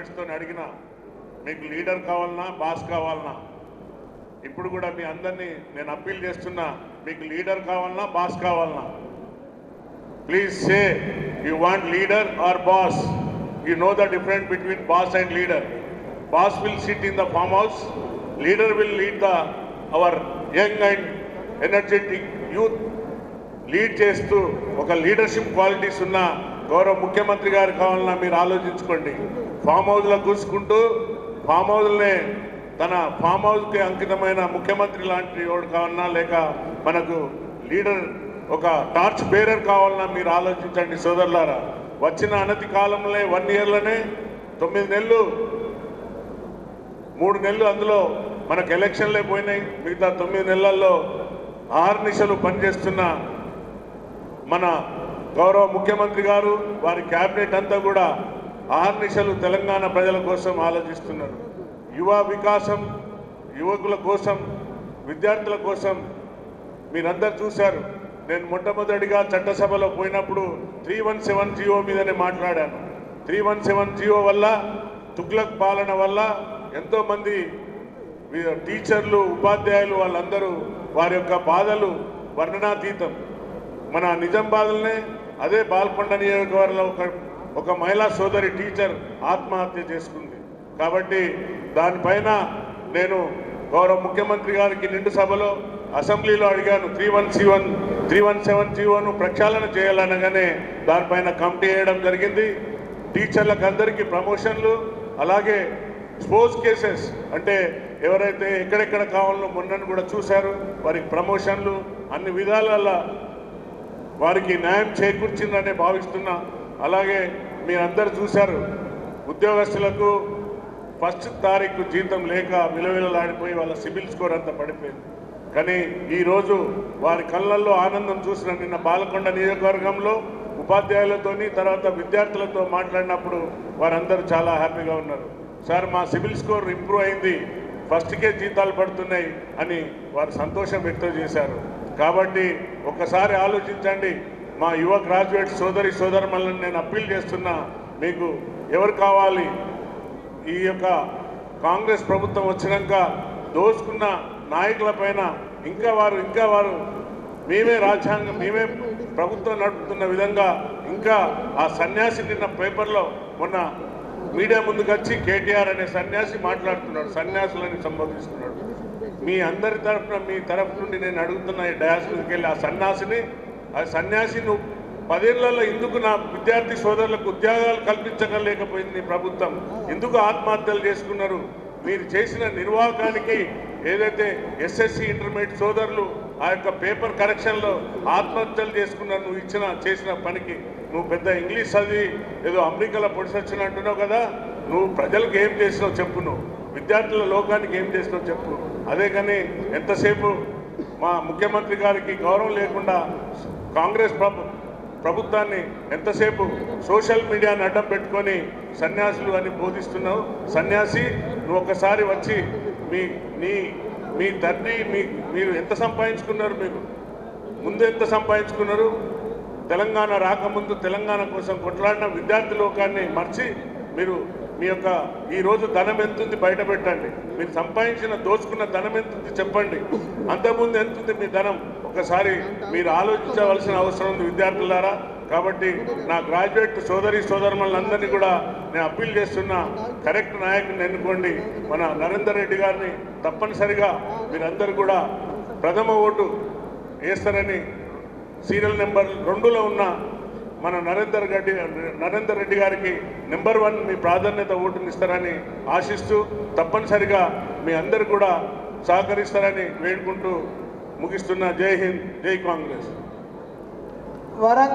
గ్రాడ్యుయేట్స్తో అడిగిన మీకు లీడర్ కావాలన్నా బాస్ కావాలన్నా ఇప్పుడు కూడా మీ అందరినీ నేను అప్పీల్ చేస్తున్నా మీకు లీడర్ కావాలన్నా బాస్ కావాలన్నా please say you want leader or boss you know the different between boss and leader boss will sit in the farm house leader will lead the our young and energetic youth lead చేస్తూ ఒక leadership qualities ఉన్న గౌరవ ముఖ్యమంత్రి గారు కావాలన్నా మీరు ఆలోచించుకోండి. Form హౌస్లో కూసుకుంటూ ఫామ్ హౌస్లనే తన ఫామ్ హౌస్కి అంకితమైన ముఖ్యమంత్రి లాంటి వాడు కావాలన్నా లేక మనకు లీడర్ ఒక టార్చ్ బేరర్ కావాలన్నా మీరు ఆలోచించండి సోదరులారా. వచ్చిన అనతి కాలంలో వన్ ఇయర్లోనే తొమ్మిది నెలలు మూడు నెలలు అందులో మనకు ఎలక్షన్లే పోయినాయి. మిగతా తొమ్మిది నెలల్లో ఆర్నిశలు పనిచేస్తున్న మన గౌరవ ముఖ్యమంత్రి గారు వారి క్యాబినెట్ అంతా కూడా ఆర్నిశలు తెలంగాణ ప్రజల కోసం ఆలోచిస్తున్నారు. యువ వికాసం యువకుల కోసం విద్యార్థుల కోసం మీరందరు చూశారు. నేను మొట్టమొదటిగా చట్టసభలో పోయినప్పుడు త్రీ వన్ సెవెన్ జియో మీదనే మాట్లాడాను. త్రీ వన్ సెవెన్ జియో వల్ల తుగ్లక్ పాలన వల్ల ఎంతోమంది టీచర్లు ఉపాధ్యాయులు వాళ్ళందరూ వారి యొక్క బాధలు వర్ణనాతీతం. మన నిజం బాధలనే అదే బాల్కొండ నియోజకవర్గంలో ఒక ఒక మహిళా సోదరి టీచర్ ఆత్మహత్య చేసుకుంది. కాబట్టి దానిపైన నేను గౌరవ ముఖ్యమంత్రి గారికి నిండు సభలో అసెంబ్లీలో అడిగాను three one C one three one seven జీవోను ప్రక్షాళన చేయాలనగానే దానిపైన కమిటీ వేయడం జరిగింది. టీచర్లకు అందరికీ ప్రమోషన్లు అలాగే స్పోర్ట్స్ కేసెస్ అంటే ఎవరైతే ఎక్కడెక్కడ కావాలో మొన్నను కూడా చూశారు. వారికి ప్రమోషన్లు అన్ని విధాల వారికి న్యాయం చేకూర్చిందనే భావిస్తున్నా అలాగే మీరందరూ చూశారు ఉద్యోగస్తులకు ఫస్ట్ తారీఖు జీతం లేక విలవిలలాడిపోయి వాళ్ళ సిబిల్ స్కోర్ అంతా పడిపోయింది. కానీ ఈరోజు వారి కళ్ళల్లో ఆనందం చూసిన నిన్న బాలకొండ నియోజకవర్గంలో ఉపాధ్యాయులతోని తర్వాత విద్యార్థులతో మాట్లాడినప్పుడు వారందరూ చాలా హ్యాపీగా ఉన్నారు. సార్ మా సిబిల్ స్కోర్ ఇంప్రూవ్ అయింది ఫస్ట్కే జీతాలు పడుతున్నాయి అని వారు సంతోషం వ్యక్తం చేశారు. కాబట్టి ఒకసారి ఆలోచించండి మా యువ గ్రాడ్యుయేట్ సోదరి సోదరుమల్ని నేను అప్పీల్ చేస్తున్నా మీకు ఎవరు కావాలి? ఈ యొక్క కాంగ్రెస్ ప్రభుత్వం వచ్చినాక దోచుకున్న నాయకుల పైన ఇంకా వారు ఇంకా వారు మేమే రాజ్యాంగం మేమే ప్రభుత్వం నడుపుతున్న విధంగా ఇంకా ఆ సన్యాసి నిన్న పేపర్లో మొన్న మీడియా ముందుకు వచ్చి కేటీఆర్ అనే సన్యాసి మాట్లాడుతున్నాడు సన్యాసులని సంబోధిస్తున్నాడు. మీ అందరి తరఫున మీ తరఫు నుండి నేను అడుగుతున్న ఈ డయాస్ వెళ్ళి ఆ సన్యాసిని ఆ సన్యాసి నువ్వు పదేళ్ళలో ఎందుకు నా విద్యార్థి సోదరులకు ఉద్యోగాలు కల్పించగలేకపోయింది ప్రభుత్వం? ఎందుకు ఆత్మహత్యలు చేసుకున్నారు? మీరు చేసిన నిర్వాహకానికి ఏదైతే ఎస్ఎస్సి ఇంటర్మీడియట్ సోదరులు ఆ యొక్క పేపర్ కరెక్షన్లో ఆత్మహత్యలు చేసుకున్నారు నువ్వు ఇచ్చిన చేసిన పనికి? నువ్వు పెద్ద ఇంగ్లీష్ చదివి ఏదో అమెరికాలో పొడిసొచ్చిన అంటున్నావు కదా? నువ్వు ప్రజలకు ఏం చేసినావు చెప్పు నువ్వు. విద్యార్థుల లోకానికి ఏం చేసినావు చెప్పు. అదే కానీ ఎంతసేపు మా ముఖ్యమంత్రి గారికి గౌరవం లేకుండా కాంగ్రెస్ ప్రభు ప్రభుత్వాన్ని ఎంతసేపు సోషల్ మీడియాని అడ్డం పెట్టుకొని సన్యాసులు అని బోధిస్తున్నావు? సన్యాసి నువ్వు ఒకసారి వచ్చి మీ నీ మీ తండ్రి మీ మీరు ఎంత సంపాదించుకున్నారు మీకు? ముందు ఎంత సంపాదించుకున్నారు? తెలంగాణ రాకముందు తెలంగాణ కోసం కొట్లాడిన విద్యార్థి లోకాన్ని మర్చి మీరు మీ యొక్క ఈరోజు ధనం ఎంతుంది బయట పెట్టండి. మీరు సంపాదించిన దోచుకున్న ధనం ఎంతుంది చెప్పండి. అంతకుముందు ఎంతుంది మీ ధనం? ఒకసారి మీరు ఆలోచించవలసిన అవసరం ఉంది విద్యార్థులారా. కాబట్టి నా గ్రాడ్యుయేట్ సోదరి సోదరులందరినీ కూడా నేను అప్పీల్ చేస్తున్నా కరెక్ట్ నాయకుని ఎన్నుకోండి. మన నరేందర్ రెడ్డి గారిని తప్పనిసరిగా మీరందరూ కూడా ప్రథమ ఓటు వేస్తారని సీరియల్ నెంబర్ రెండులో ఉన్న మన నరేందర్ రెడ్డి నరేందర్ రెడ్డి గారికి నెంబర్ వన్ మీ ప్రాధాన్యత ఓటుని ఇస్తారని ఆశిస్తూ తప్పనిసరిగా మీ అందరు కూడా సహకరిస్తారని వేడుకుంటూ ముగిస్తున్న జై హింద్ జై కాంగ్రెస్. వరంగల్